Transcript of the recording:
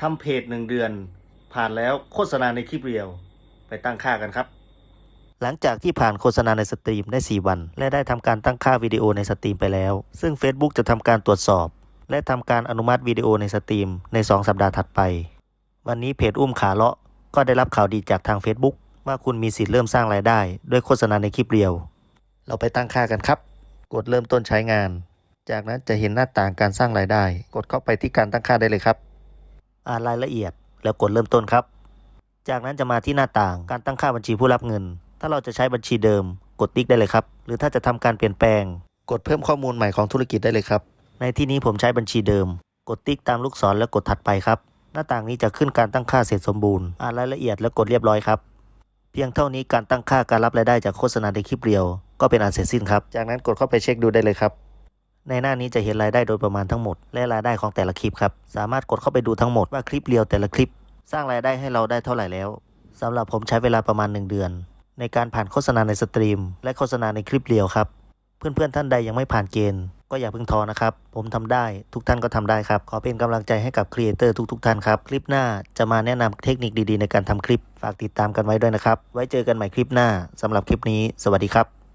ทำเพจหนึ่งเดือน ผ่านแล้วโฆษณาในคลิปเรียวไปตั้งค่ากันครับ หลังจากที่ผ่านโฆษณาในสตรีมได้ 4 วัน และได้ทำการตั้งค่าวิดีโอในสตรีมไปแล้ว ซึ่ง Facebook จะทำการตรวจสอบ และทำการอนุมัติวิดีโอในสตรีมใน 2 สัปดาห์ถัดไป วันนี้เพจอุ้มขาเลาะก็ได้รับข่าวดีจากทาง Facebook ว่าคุณมีสิทธิ์เริ่มสร้างรายได้ ด้วยโฆษณาในคลิปเรียว เราไปตั้งค่ากันครับ กดเริ่มต้นใช้งาน จากนั้นจะเห็นหน้าต่างการสร้างรายได้ กดเข้าไปที่การตั้งค่าได้เลยครับ อ่านรายละเอียด แล้วกดเริ่มต้นครับ จากนั้นจะมาที่หน้าต่างการตั้งค่าบัญชีผู้รับเงิน ถ้าเราจะใช้บัญชีเดิม กดติ๊กได้เลยครับ หรือถ้าจะทำการเปลี่ยนแปลง กดเพิ่มข้อมูลใหม่ของธุรกิจได้เลยครับ ในที่นี้ผมใช้บัญชีเดิม กดติ๊กตามลูกศรแล้วกดถัดไปครับ หน้าต่างนี้จะขึ้นการตั้งค่าเสร็จสมบูรณ์อ่านรายละเอียดแล้วกดเรียบร้อยครับเพียงเท่านี้การตั้งค่าการรับรายได้จากโฆษณาในคลิปเรียวก็เป็นอันเสร็จสิ้นครับ จากนั้นกดเข้าไปเช็คดูได้เลยครับ ในหน้านี้จะเห็นรายได้โดยประมาณทั้งหมด และรายได้ของแต่ละคลิปครับ สามารถกดเข้าไปดูทั้งหมดว่าคลิปเรียวแต่ละคลิป สร้างรายได้ให้เราได้เท่าไหร่แล้วสำหรับผมใช้เวลาประมาณ 1 เดือน ในการผ่านโฆษณาในสตรีม และโฆษณาในคลิปเรียวครับ เพื่อนๆท่านใดยังไม่ผ่านเกณฑ์ ก็อย่าเพิ่งท้อนะครับ ผมทำได้ทุกท่านก็ทำได้ครับ ขอเป็นกำลังใจให้กับครีเอเตอร์ทุกๆท่านครับ คลิปหน้าจะมาแนะนำเทคนิคดีๆ ในการทำคลิป ฝากติดตามกันไว้ด้วยนะครับ ไว้เจอกันใหม่คลิปหน้าสำหรับคลิปนี้ สวัสดีครับ